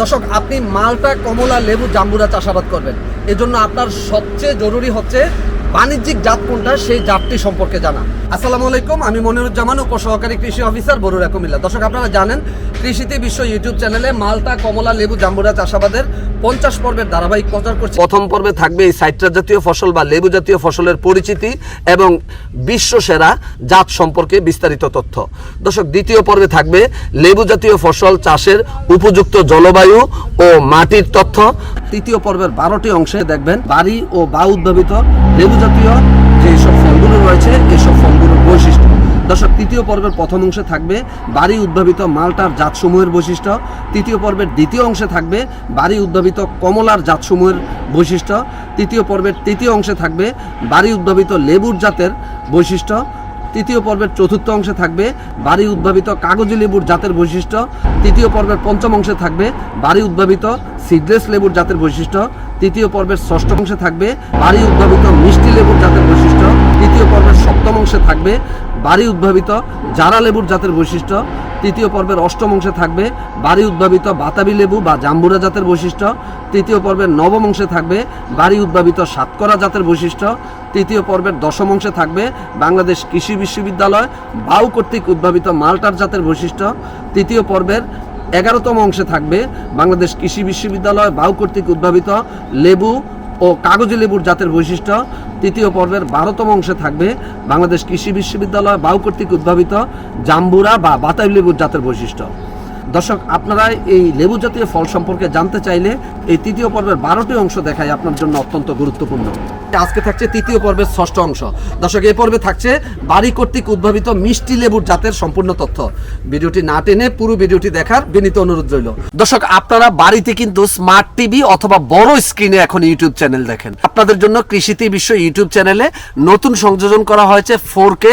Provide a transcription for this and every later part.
দর্শক আপনি মালটা কমলা লেবু জাম্বুরা চাষাবাদ করবেন। এজন্য আপনার সবচেয়ে জরুরি হচ্ছে বাণিজ্যিক জাত কোনটা, সেই জাতটি সম্পর্কে জানা। আসসালামু আলাইকুম, আমি মনিরুজ্জামান, উপসহকারী কৃষি অফিসার বরুরা কুমিল্লা। দর্শক, আপনারা জানেন, কৃষিতে বিশ্ব ইউটিউব চ্যানেলে মালটা, কমলা, লেবু, জাম্বুরা চাষাবাদের পঞ্চাশ পর্বের ধারাবাহিক প্রচার করছে। প্রথম পর্বে থাকবে এই সাইট্রাস জাতীয় ফসল বা লেবু জাতীয় ফসলের পরিচিতি এবং বিশ্ব সেরা জাত সম্পর্কে বিস্তারিত তথ্য। দর্শক, দ্বিতীয় পর্বে থাকবে লেবু জাতীয় ফসল চাষের উপযুক্ত জলবায়ু ও মাটির তথ্য। তৃতীয় পর্বের বারোটি অংশে দেখবেন, বাড়ি ও বা উদ্ভাবিত লেবু জাতীয় যে সব ফলগুলো রয়েছে, এসব ফলগুলোর বৈশিষ্ট্য। দর্শক, তৃতীয় পর্বের প্রথম অংশে থাকবে বাড়ি উদ্ভাবিত মালটার জাতসমূহের বৈশিষ্ট্য। তৃতীয় পর্বের দ্বিতীয় অংশে থাকবে বাড়ি উদ্ভাবিত কমলার জাতসমূহের বৈশিষ্ট্য। তৃতীয় পর্বের তৃতীয় অংশে থাকবে বাড়ি উদ্ভাবিত লেবুর জাতের বৈশিষ্ট্য। তৃতীয় পর্বের চতুর্থ অংশে থাকবে বাড়ি উদ্ভাবিত কাগজি লেবুর জাতের বৈশিষ্ট্য। তৃতীয় পর্বের পঞ্চম অংশে থাকবে বাড়ি উদ্ভাবিত সিডলেস লেবুর জাতের বৈশিষ্ট্য। তৃতীয় পর্বের ষষ্ঠ অংশে থাকবে বাড়ি উদ্ভাবিত মিষ্টি লেবুর জাতের বৈশিষ্ট্য। তৃতীয় পর্বের সপ্তম অংশে থাকবে বাড়ি উদ্ভাবিত জারা লেবুর জাতের বৈশিষ্ট্য। তৃতীয় পর্বের অষ্টম অংশে থাকবে বাড়ি উদ্ভাবিত বাতাবি লেবু বা জাম্বুরা জাতের বৈশিষ্ট্য। তৃতীয় পর্বের নবম অংশে থাকবে বাড়ি উদ্ভাবিত সাতকরা জাতের বৈশিষ্ট্য। তৃতীয় পর্বের দশম অংশে থাকবে বাংলাদেশ কৃষি বিশ্ববিদ্যালয় বাউ কর্তৃক উদ্ভাবিত মাল্টার জাতের বৈশিষ্ট্য। তৃতীয় পর্বের এগারোতম অংশে থাকবে বাংলাদেশ কৃষি বিশ্ববিদ্যালয় বাউ কর্তৃক উদ্ভাবিত লেবু ও কাগজি লেবুর জাতের বৈশিষ্ট্য। তৃতীয় পর্বের বারোতম অংশে থাকবে বাংলাদেশ কৃষি বিশ্ববিদ্যালয় বাউ কর্তৃক উদ্ভাবিত জাম্বুরা বা বাতাবি লেবুর জাতের বৈশিষ্ট্য। দর্শক, আপনারা এই লেবু জাতীয় ফল সম্পর্কে জানতে চাইলে এই তৃতীয় পর্বের বারোটি অংশ দেখাই আপনার জন্য অত্যন্ত গুরুত্বপূর্ণ। আজকে থাকছে তৃতীয় পর্বের ষষ্ঠ অংশ। দর্শক, এই পর্বে থাকছে বাড়ি কর্তৃক উদ্ভাবিত মিষ্টি লেবুর জাতের সম্পূর্ণ তথ্য। ভিডিওটি না টেনে পুরো ভিডিওটি দেখার বিনীত অনুরোধ রইল। দর্শক, আপনারা বাড়িতে কিন্তু স্মার্ট টিভি অথবা বড় স্ক্রিনে এখন ইউটিউব চ্যানেল দেখেন। আপনাদের জন্য কৃষিতে বিশ্ব ইউটিউব চ্যানেলে নতুন সংযোজন করা হয়েছে ফোর কে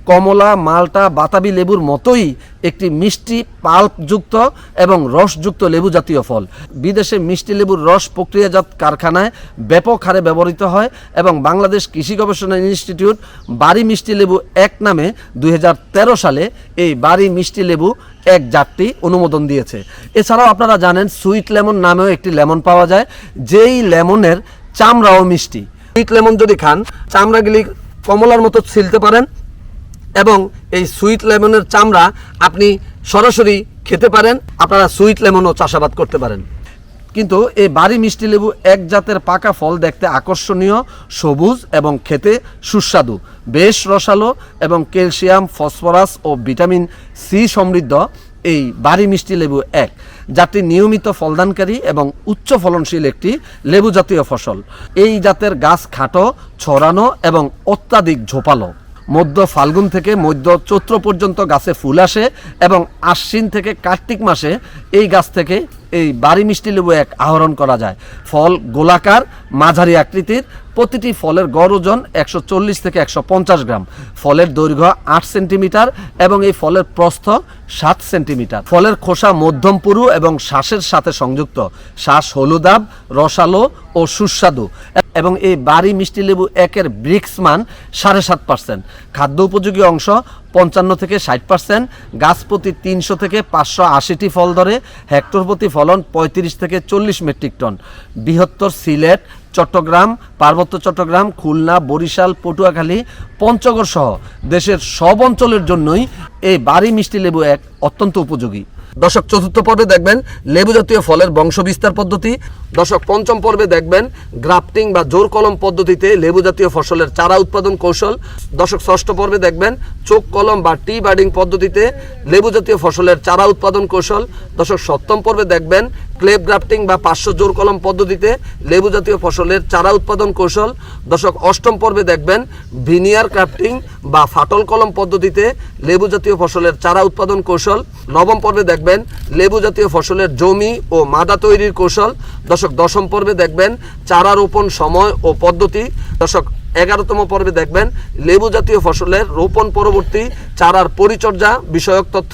কমলা, মালটা, বাতাবি লেবুর মতোই একটি মিষ্টি পাল্পযুক্ত এবং রসযুক্ত লেবু জাতীয় ফল। বিদেশে মিষ্টি লেবুর রস প্রক্রিয়াজাত কারখানায় ব্যাপক হারে ব্যবহৃত হয় এবং বাংলাদেশ কৃষি গবেষণা ইনস্টিটিউট বাড়ি মিষ্টি লেবু এক নামে দুই হাজার তেরো সালে এই বাড়ি মিষ্টি লেবু এক জাতটি অনুমোদন দিয়েছে। এছাড়াও আপনারা জানেন সুইট লেমন নামেও একটি লেমন পাওয়া যায়, যেই লেমনের চামড়াও মিষ্টি। সুইট লেমন যদি খান চামড়াগুলি কমলার মতো ছিলতে পারেন এবং এই সুইট লেমনের চামড়া আপনি সরাসরি খেতে পারেন। আপনারা সুইট লেমনও চাষাবাদ করতে পারেন। কিন্তু এই বাড়ি মিষ্টি লেবু এক জাতের পাকা ফল দেখতে আকর্ষণীয়, সবুজ এবং খেতে সুস্বাদু। বেশ রসালো এবং ক্যালসিয়াম, ফসফরাস ও ভিটামিন সি সমৃদ্ধ এই বাড়ি মিষ্টি লেবু এক। জাতটি নিয়মিত ফলদানকারী এবং উচ্চ ফলনশীল একটি লেবু জাতীয় ফসল। এই জাতের গাছ খাটো, ছড়ানো এবং অত্যাধিক ঝোপালো। মধ্য ফাল্গুন থেকে মধ্য চৈত্র পর্যন্ত গাছে ফুল আসে এবং আশ্বিন থেকে কার্তিক মাসে এই গাছ থেকে এই বাড়ি মিষ্টি লেবু এক আহরণ করা যায়। ফল গোলাকার, মাঝারি আকৃতির, প্রতিটি ফলের গড় ওজন একশো চল্লিশ থেকে একশো পঞ্চাশ গ্রাম। ফলের দৈর্ঘ্য আট সেন্টিমিটার এবং এই ফলের প্রস্থ সাত সেন্টিমিটার। ফলের খোসা মধ্যম পুরু এবং শ্বাসের সাথে সংযুক্ত। শ্বাস হলুদাব রসালো ও সুস্বাদু। এবং এই বাড়ি মিষ্টি লেবু একের ব্রিক্স মান সাড়ে সাত পার্সেন্ট। খাদ্য উপযোগী অংশ পঞ্চান্ন থেকে ষাট পার্সেন্ট, গাছ প্রতি তিনশো থেকে পাঁচশো আশিটি ফল ধরে, হেক্টর প্রতি ফলন পঁয়ত্রিশ থেকে চল্লিশ মেট্রিক টন। বৃহত্তর সিলেট, চট্টগ্রাম, পার্বত্য চট্টগ্রাম, খুলনা, বরিশাল, পটুয়াখালী, পঞ্চগড় সহ দেশের সব অঞ্চলের জন্যই এই বাড়ি মিষ্টি লেবু এক অত্যন্ত উপযোগী। দশক চতুর্থ পর্বে দেখবেন লেবু জাতীয় ফলের বংশ বিস্তার পদ্ধতি। দশক পঞ্চম পর্বে দেখবেন গ্রাফটিং বা জোর কলম পদ্ধতিতে লেবু জাতীয় ফসলের চারা উৎপাদন কৌশল। দশক ষষ্ঠ পর্বে দেখবেন চোখ কলম বা টি বার্ডিং পদ্ধতিতে লেবু জাতীয় ফসলের চারা উৎপাদন কৌশল। দশক সপ্তম পর্বে দেখবেন ক্লেপ গ্রাফটিং বা পাঁচশো জোর কলম পদ্ধতিতে লেবু জাতীয় ফসলের চারা উৎপাদন কৌশল। দশক অষ্টম পর্বে দেখবেন ভিনিয়ার ক্রাফটিং বা ফাটল কলম পদ্ধতিতে লেবু জাতীয় ফসলের চারা উৎপাদন কৌশল। নবম পর্বে দেখবেন লেবু জাতীয় ফসলের জমি ও মাদা তৈরির কৌশল। দশক দশম পর্বে দেখবেন চারা রোপণ সময় ও পদ্ধতি। দশক এগারোতম পর্বে দেখবেন লেবু জাতীয় ফসলের রোপণ পরবর্তী চারার পরিচর্যা বিষয়ক তথ্য।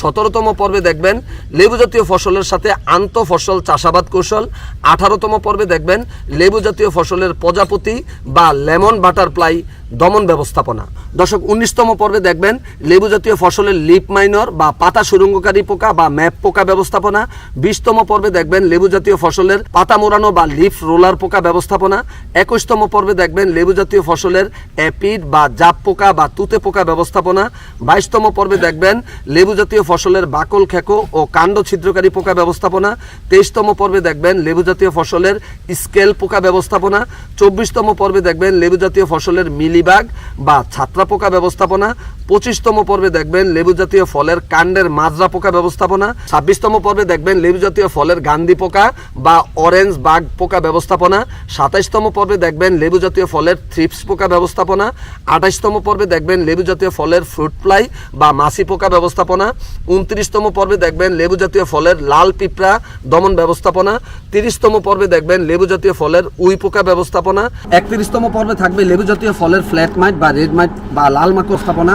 সতেরোতম পর্বে দেখবেন লেবু জাতীয় ফসলের সাথে আন্ত ফসল, চাষাবাদ কৌশল। আঠারোতম পর্বে দেখবেন লেবু জাতীয় ফসলের প্রজাপতি বা লেমন বাটারফ্লাই দমন ব্যবস্থাপনা। দশক উনিশতম পর্বে দেখবেন লেবু জাতীয় ফসলের লিপ মাইনর বা পাতা সুরঙ্গকারী পোকা বা ম্যাপ পোকা ব্যবস্থাপনা। বিশতম পর্বে দেখবেন লেবু জাতীয় ফসলের পাতা মোড়ানো বা লিফ রোলার পোকা ব্যবস্থাপনা। একুশতম পর্বে দেখবেন লেবু জাতীয় ফসলের অ্যাপিড বা জাপ পোকা বা তুতে পোকা ব্যবস্থাপনা। বাইশতম পর্বে দেখবেন লেবু জাতীয় ফসলের বাকল খেকো ও কাণ্ড ছিদ্রকারী পোকা ব্যবস্থাপনা। তেইশতম পর্বে দেখবেন লেবু জাতীয় ফসলের স্কেল পোকা ব্যবস্থাপনা। চব্বিশতম পর্বে দেখবেন লেবু জাতীয় ফসলের মিলিবাগ বা ছাত্রা পোকা ব্যবস্থাপনা। পঁচিশতম পর্বে দেখবেন লেবু জাতীয় ফলের কাণ্ডের মাজরা পোকা ব্যবস্থাপনা। ছাব্বিশতম পর্বে দেখবেন লেবু জাতীয় ফলের গান্ধী পোকা বা অরেঞ্জ বাগ পোকা ব্যবস্থাপনা। সাতাইশতম পর্বে দেখবেন লেবু জাতীয় ফলের থ্রিপস পোকা ব্যবস্থাপনা। আঠাইশতম পর্বে দেখবেন লেবু জাতীয় ফলের ফ্রুট ফ্লাই বা মাছি পোকা ব্যবস্থাপনা। উনত্রিশতম পর্বে দেখবেন লেবু জাতীয় ফলের লাল পিঁপড়া দমন ব্যবস্থাপনা। তিরিশতম পর্বে দেখবেন লেবু জাতীয় ফলের উইপোকা ব্যবস্থাপনা। একত্রিশতম পর্বে থাকবে লেবু জাতীয় ফলের ফ্ল্যাট মাইট বা রেড মাইট বা লাল মাকড় ব্যবস্থাপনা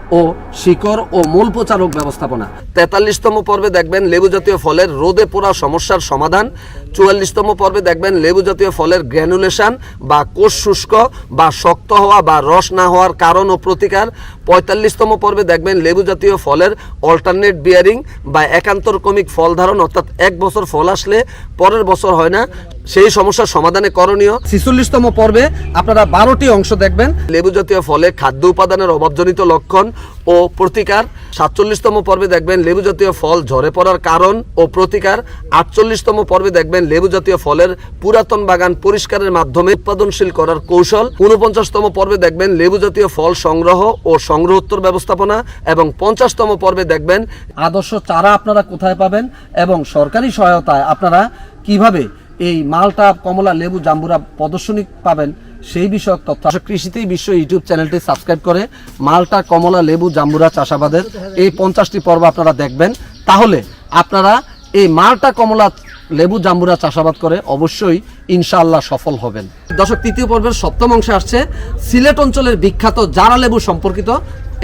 ও শিকড় ও মূল প্রচারক ব্যবস্থাপনা। তেতাল্লিশতম পর্বে দেখবেন লেবু জাতীয় ফলের রোদে পোড়া সমস্যার সমাধান। চুয়াল্লিশতম পর্বে দেখবেন লেবু জাতীয় ফলের গ্র্যানুলেশন বা কোষ শুষ্ক বা শক্ত হওয়া বা রস না হওয়ার কারণ ও প্রতিকার। পঁয়তাল্লিশতম পর্বে দেখবেন লেবু জাতীয় ফলের অল্টারনেট বিয়ারিং বা একান্তর কমিক ফল ধারণ, অর্থাৎ এক বছর ফল আসলে পরের বছর হয় না। সেই সমস্যার সমাধানে করণীয়। ছিচল্লিশতম পর্বে আপনারা বারোটি অংশ দেখবেন। লেবু জাতীয় ফলে খাদ্য উপাদানের অভাবজনিত লক্ষণ ও প্রতিকার। সাতচল্লিশতম পর্বে দেখবেন লেবু জাতীয় ফল ঝরে পড়ার কারণ ও প্রতিকার। আটচল্লিশতম পর্বে দেখবেন লেবু জাতীয় ফলের পুরাতন বাগান পরিষ্কারের মাধ্যমে উৎপাদনশীল করার কৌশল। উনপঞ্চাশতম পর্বে দেখবেন লেবু জাতীয় ফল সংগ্রহ ও সংগ্রহোত্তর ব্যবস্থাপনা এবং পঞ্চাশতম পর্বে দেখবেন আদর্শ চারা আপনারা কোথায় পাবেন এবং সরকারি সহায়তায় আপনারা কীভাবে এই মালটা কমলা লেবু জাম্বুরা প্রদর্শনী পাবেন সেই বিষয়ক তথ্য। কৃষিতেই বিশ্ব ইউটিউব চ্যানেলটি সাবস্ক্রাইব করে মালটা, কমলা, লেবু, জাম্বুরা চাষাবাদের এই পঞ্চাশটি পর্ব আপনারা দেখবেন। তাহলে আপনারা এই মালটা, কমলা, লেবু, জাম্বুরা চাষাবাদ করে অবশ্যই ইনশাআল্লাহ সফল হবেন। দর্শক, তৃতীয় পর্বের সপ্তম অংশে আসছে সিলেট অঞ্চলের বিখ্যাত জারা লেবু সম্পর্কিত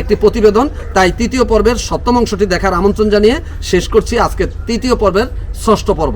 একটি প্রতিবেদন। তাই তৃতীয় পর্বের সপ্তম অংশটি দেখার আমন্ত্রণ জানিয়ে শেষ করছি আজকে তৃতীয় পর্বের ষষ্ঠ পর্ব।